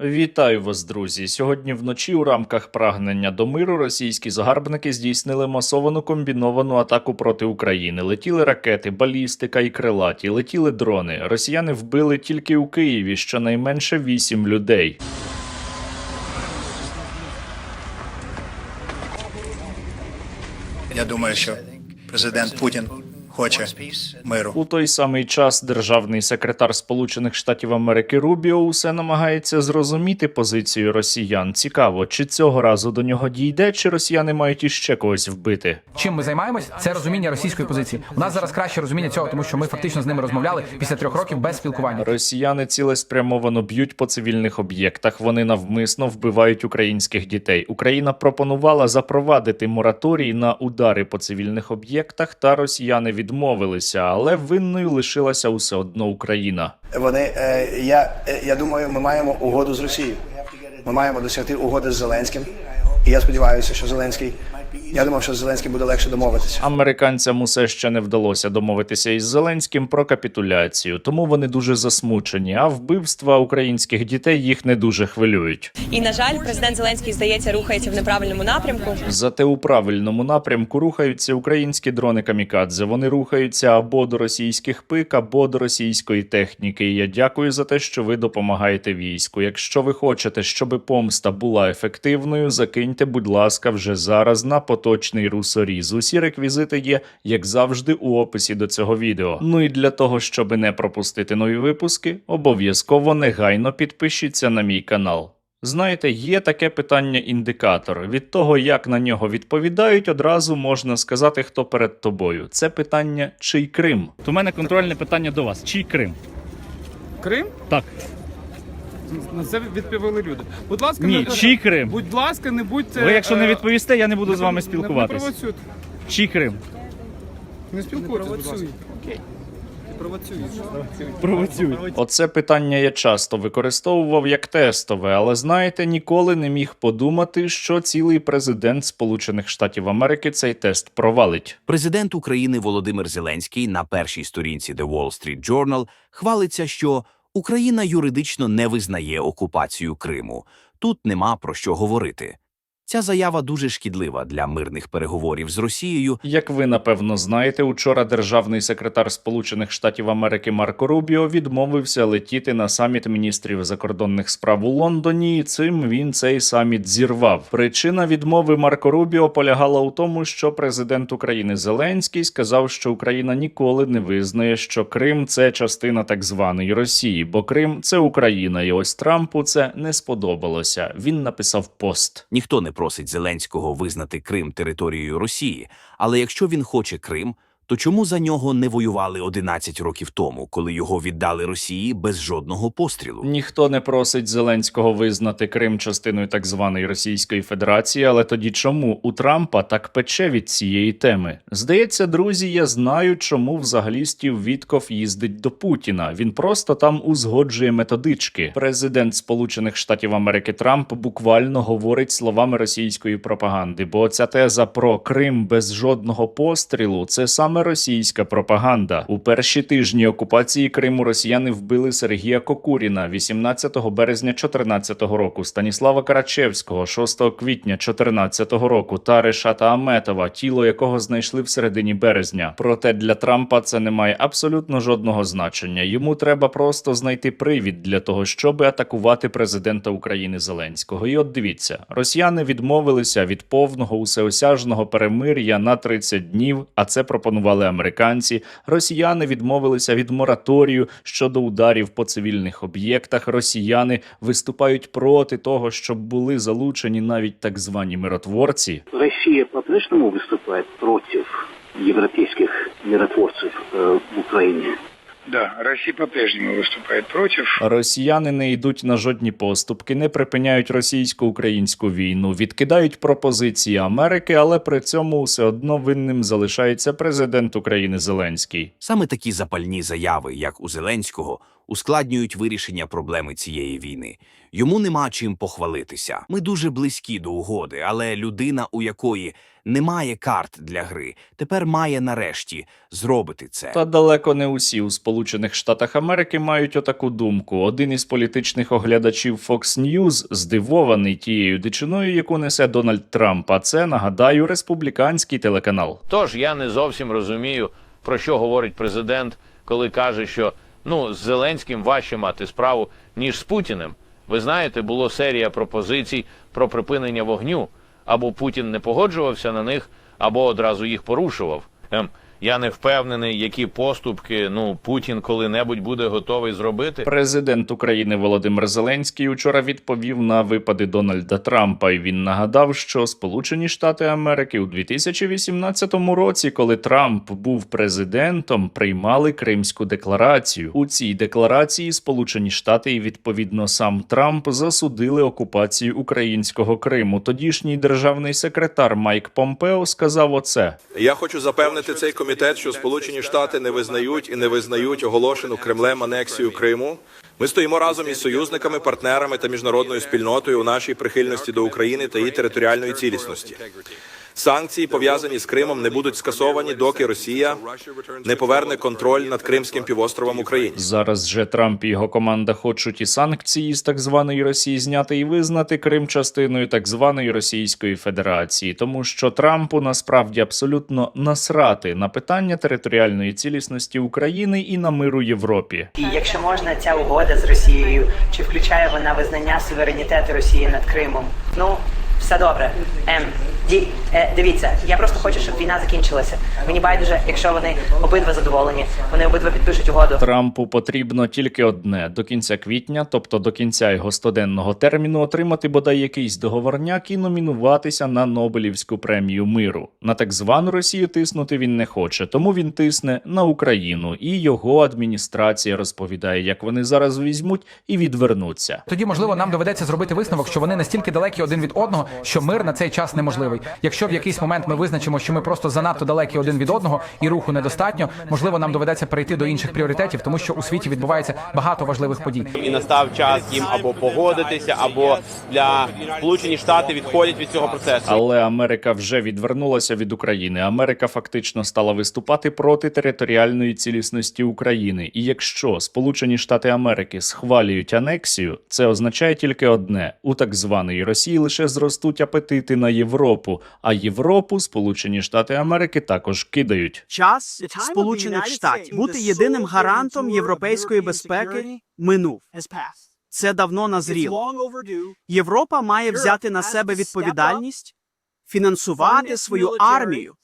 Вітаю вас, друзі! Сьогодні вночі у рамках прагнення до миру російські загарбники здійснили масовану комбіновану атаку проти України. Летіли ракети, балістика і крилаті, летіли дрони. Росіяни вбили тільки у Києві щонайменше вісім людей. Я думаю, що президент Путін хоче миру. У той самий час державний секретар Сполучених Штатів Америки Рубіо усе намагається зрозуміти позицію росіян. Цікаво, чи цього разу до нього дійде, чи росіяни мають іще когось вбити. Чим ми займаємось? Це розуміння російської позиції. У нас зараз краще розуміння цього, тому що ми фактично з ними розмовляли після трьох років без спілкування. Росіяни цілеспрямовано б'ють по цивільних об'єктах. Вони навмисно вбивають українських дітей. Україна пропонувала запровадити мораторій на удари по цивільних об'єктах, та росіяни відмовилися, але винною лишилася усе одно Україна. Вони е, я, е, я думаю, ми маємо угоду з Росією. Ми маємо досягти угоди з Зеленським. І я сподіваюся, що Зеленський. Я думав, що з Зеленським буде легше домовитися. Американцям усе ще не вдалося домовитися із Зеленським про капітуляцію, тому вони дуже засмучені. А вбивства українських дітей їх не дуже хвилюють. І на жаль, президент Зеленський здається рухається в неправильному напрямку. Зате у правильному напрямку рухаються українські дрони камікадзе. Вони рухаються або до російських пик, або до російської техніки. І я дякую за те, що ви допомагаєте війську. Якщо ви хочете, щоб помста була ефективною, закиньте, будь ласка, вже зараз на поточний русоріз. Усі реквізити є, як завжди, у описі до цього відео. Ну і для того, щоб не пропустити нові випуски, обов'язково негайно підпишіться на мій канал. Знаєте, є таке питання-індикатор. Від того, як на нього відповідають, одразу можна сказати, хто перед тобою. Це питання чий Крим. То в мене контрольне питання до вас. Чий Крим? Крим? Так. На це відповіли люди. Будь ласка, Ні, не, чий Крим? Будь ласка, не будьте. Ви якщо не е, відповісте, я не буду з вами не- спілкуватись. Не провоцюйте. Чий Крим? Не спілкуйтесь, будь ласка. Провоцюють. Оце питання я часто використовував як тестове, але знаєте, ніколи не міг подумати, що цілий президент Сполучених Штатів Америки цей тест провалить. Президент України Володимир Зеленський на першій сторінці The Wall Street Journal хвалиться, що Україна юридично не визнає окупацію Криму. Тут нема про що говорити. Ця заява дуже шкідлива для мирних переговорів з Росією Як ви напевно знаєте, учора державний секретар Сполучених Штатів Америки Марко Рубіо відмовився летіти на саміт міністрів закордонних справ у Лондоні, і цим він цей саміт зірвав. Причина відмови Марко Рубіо полягала у тому, що президент України Зеленський сказав, що Україна ніколи не визнає, що Крим це частина так званої Росії, бо Крим це Україна, і ось Трампу це не сподобалося. Він написав пост. Ніхто не просить Зеленського визнати Крим територією Росії, але якщо він хоче Крим, то чому за нього не воювали 11 років тому, коли його віддали Росії без жодного пострілу? Ніхто не просить Зеленського визнати Крим частиною так званої Російської Федерації, але тоді чому у Трампа так пече від цієї теми? Здається, друзі, я знаю, чому взагалі Стів Вітков їздить до Путіна. Він просто там узгоджує методички. Президент Сполучених Штатів Америки Трамп буквально говорить словами російської пропаганди, бо ця теза про Крим без жодного пострілу це саме російська пропаганда. У перші тижні окупації Криму росіяни вбили Сергія Кокуріна 18 березня 2014 року, Станіслава Карачевського 6 квітня 2014 року та Решата Аметова, тіло якого знайшли в середині березня. Проте для Трампа це не має абсолютно жодного значення. Йому треба просто знайти привід для того, щоб атакувати президента України Зеленського. І от дивіться, росіяни відмовилися від повного усеосяжного перемир'я на 30 днів, а це пропонували американці. Росіяни відмовилися від мораторію щодо ударів по цивільних об'єктах. Росіяни виступають проти того, щоб були залучені навіть так звані миротворці. Росія по-прежнему виступає проти європейських миротворцев э, в Украине. Да, Россия по-прежньому виступає проти. Росіяни не йдуть на жодні поступки, не припиняють російсько-українську війну, відкидають пропозиції Америки, але при цьому все одно винним залишається президент України Зеленський. Саме такі запальні заяви, як у Зеленського, ускладнюють вирішення проблеми цієї війни. Йому нема чим похвалитися. Ми дуже близькі до угоди, але людина, у якої немає карт для гри, тепер має нарешті зробити це. Та далеко не усі у Сполучених Штатах Америки мають отаку думку. Один із політичних оглядачів Fox News здивований тією дичиною, яку несе Дональд Трамп. А це нагадаю республіканський телеканал. Тож я не зовсім розумію, про що говорить президент, коли каже, що ну з Зеленським важче мати справу ніж з Путіним. Ви знаєте, було серія пропозицій про припинення вогню, або Путін не погоджувався на них, або одразу їх порушував. Я не впевнений, які поступки ну Путін коли-небудь буде готовий зробити. Президент України Володимир Зеленський учора відповів на випади Дональда Трампа, і він нагадав, що Сполучені Штати Америки у 2018 році, коли Трамп був президентом, приймали Кримську декларацію. У цій декларації Сполучені Штати і відповідно сам Трамп засудили окупацію українського Криму. Тодішній державний секретар Майк Помпео сказав оце. Я хочу запевнити цей комітет, що Сполучені Штати не визнають і не визнають оголошену Кремлем анексію Криму. Ми стоїмо разом із союзниками, партнерами та міжнародною спільнотою у нашій прихильності до України та її територіальної цілісності. Санкції, пов'язані з Кримом, не будуть скасовані, доки Росія не поверне контроль над Кримським півостровом Україні. Зараз же Трамп і його команда хочуть і санкції з так званої Росії зняти і визнати Крим частиною так званої Російської Федерації, тому що Трампу насправді абсолютно насрати на питання територіальної цілісності України і на миру Європі. І якщо можна, ця угода з Росією, чи включає вона визнання суверенітету Росії над Кримом? Ну, все добре. Ем, ді, е, дивіться, я просто хочу, щоб війна закінчилася. Мені байдуже, якщо вони обидва задоволені, вони обидва підпишуть угоду. Трампу потрібно тільки одне до кінця квітня, тобто до кінця його стоденного терміну, отримати бодай якийсь договорняк і номінуватися на Нобелівську премію миру. На так звану Росію тиснути він не хоче, тому він тисне на Україну, і його адміністрація розповідає, як вони зараз візьмуть і відвернуться. Тоді, можливо, нам доведеться зробити висновок, що вони настільки далекі один від одного, що мир на цей час неможливий. Якщо в якийсь момент ми визначимо, що ми просто занадто далекі один від одного і руху недостатньо, можливо, нам доведеться перейти до інших пріоритетів, тому що у світі відбувається багато важливих подій. І настав час їм або погодитися, або для Сполучені Штати відходять від цього процесу. Але Америка вже відвернулася від України. Америка фактично стала виступати проти територіальної цілісності України. І якщо Сполучені Штати Америки схвалюють анексію, це означає тільки одне: у так званої Росії лише зростуть апетити на Європу, а Європу Сполучені Штати Америки також кидають. Час Сполучених Штатів бути єдиним гарантом європейської безпеки минув. Це давно назріло. Європа має взяти на себе відповідальність, фінансувати свою армію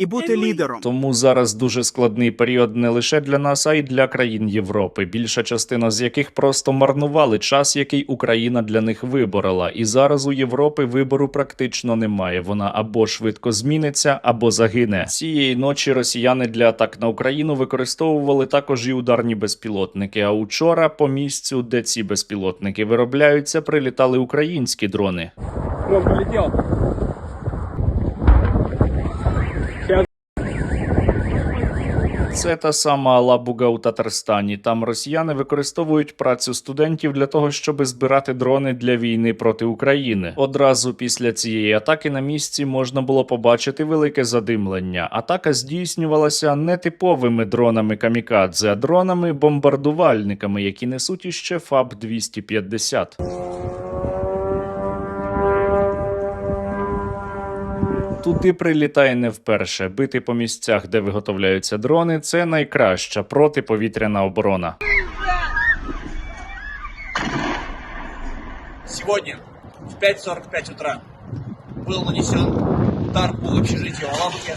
і бути лідером. Тому зараз дуже складний період не лише для нас, а й для країн Європи, більша частина з яких просто марнували час, який Україна для них виборола. І зараз у Європи вибору практично немає. Вона або швидко зміниться, або загине. Цієї ночі росіяни для атак на Україну використовували також і ударні безпілотники. А учора по місцю, де ці безпілотники виробляються, прилітали українські дрони. Дрон полетел. Це та сама Алабуга у Татарстані. Там росіяни використовують працю студентів для того, щоб збирати дрони для війни проти України. Одразу після цієї атаки на місці можна було побачити велике задимлення. Атака здійснювалася не типовими дронами камікадзе, а дронами бомбардувальниками, які несуть іще ФАБ 250 Туди прилітає не вперше. Бити по місцях, де виготовляються дрони, це найкраща протиповітряна оборона. Сьогодні в 5.45 утра був нанесен удар по общежитию Алабуги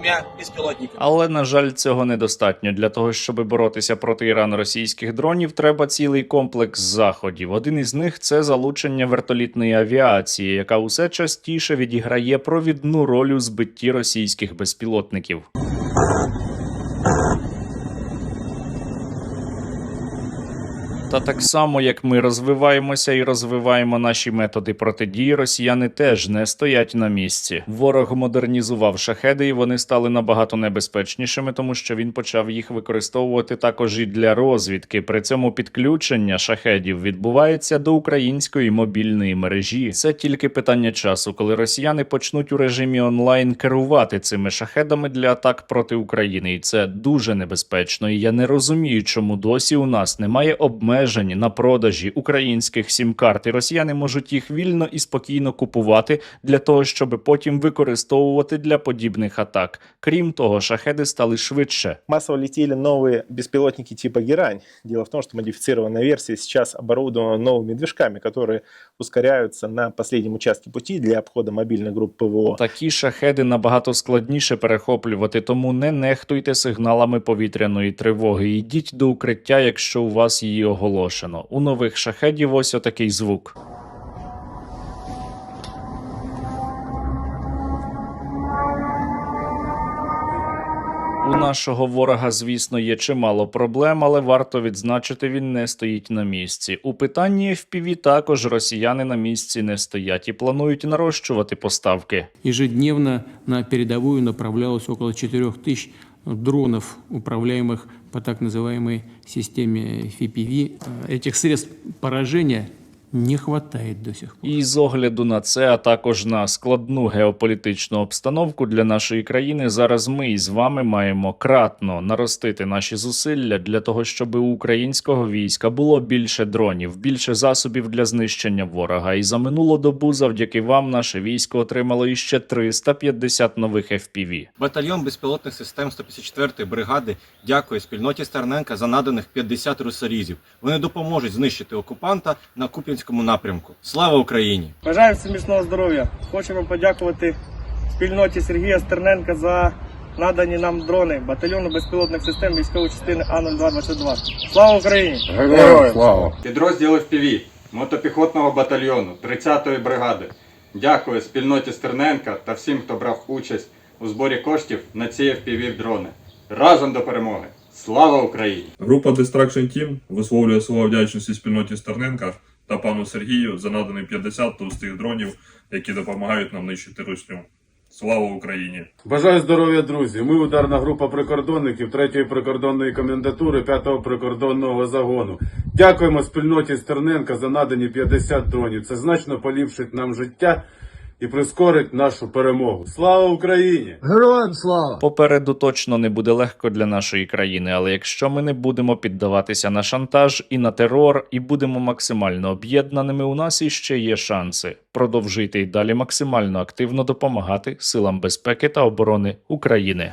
двумя беспилотниками. Але на жаль, цього недостатньо. Для того, щоб боротися проти ірано-російських дронів, треба цілий комплекс заходів. Один із них це залучення вертолітної авіації, яка усе частіше відіграє провідну роль у збитті російських безпілотників. Та так само, як ми розвиваємося і розвиваємо наші методи протидії, росіяни теж не стоять на місці. Ворог модернізував шахеди, і вони стали набагато небезпечнішими, тому що він почав їх використовувати також і для розвідки. При цьому підключення шахедів відбувається до української мобільної мережі. Це тільки питання часу, коли росіяни почнуть у режимі онлайн керувати цими шахедами для атак проти України, і це дуже небезпечно. І я не розумію, чому досі у нас немає обмежень на продажі українських сім-карт, і росіяни можуть їх вільно і спокійно купувати для того, щоб потім використовувати для подібних атак. Крім того, шахеди стали швидше. Массово летели новые беспилотники типа «Герань». Дело в том, что модифицированная версия сейчас оборудована новыми движками, которые ускоряются на последнем участку пути для обходу мобільних груп ПВО. Такі шахеди набагато складніше перехоплювати, тому не нехтуйте сигналами повітряної тривоги. Йдіть до укриття, якщо у вас її оголошено. У нових шахедів ось отакий звук. нашого ворога, звісно, є чимало проблем, але варто відзначити, він не стоїть на місці. У питанні FPV також росіяни на місці не стоять і планують нарощувати поставки. Ежедневно на передовую направлялось около 4 тысяч дронов, управляемых по так называемой системе FPV. Этих средств поражения не хватает до сих пор. І з огляду на це, а також на складну геополітичну обстановку для нашої країни, зараз ми із вами маємо кратно наростити наші зусилля для того, щоб у українського війська було більше дронів, більше засобів для знищення ворога. І за минулу добу, завдяки вам, наше військо отримало іще 350 нових FPV. Батальйон безпілотних систем 154-ї бригади дякує спільноті Стерненка за наданих 50 русорізів. Вони допоможуть знищити окупанта на Куп'янському напрямку. Слава Україні! Бажаю всім міцного здоров'я. Хочемо подякувати спільноті Сергія Стерненка за надані нам дрони батальйону безпілотних систем військової частини А0222. Слава Україні! Підрозділ FPV мотопіхотного батальйону 30-ї бригади. Дякую спільноті Стерненка та всім, хто брав участь у зборі коштів на ці FPV дрони. Разом до перемоги! Слава Україні! Група Distraction Team висловлює слова вдячності спільноті Стерненка та пану Сергію за надані 50 товстих дронів, які допомагають нам нищити русню. Слава Україні! Бажаю здоров'я, друзі. Ми ударна група прикордонників 3-ї прикордонної комендатури 5-го прикордонного загону. Дякуємо спільноті Стерненка за надані 50 дронів. Це значно поліпшить нам життя і прискорить нашу перемогу. Слава Україні! Героям слава! Попереду точно не буде легко для нашої країни, але якщо ми не будемо піддаватися на шантаж і на терор, і будемо максимально об'єднаними, у нас іще є шанси. продовжити й далі максимально активно допомагати силам безпеки та оборони України.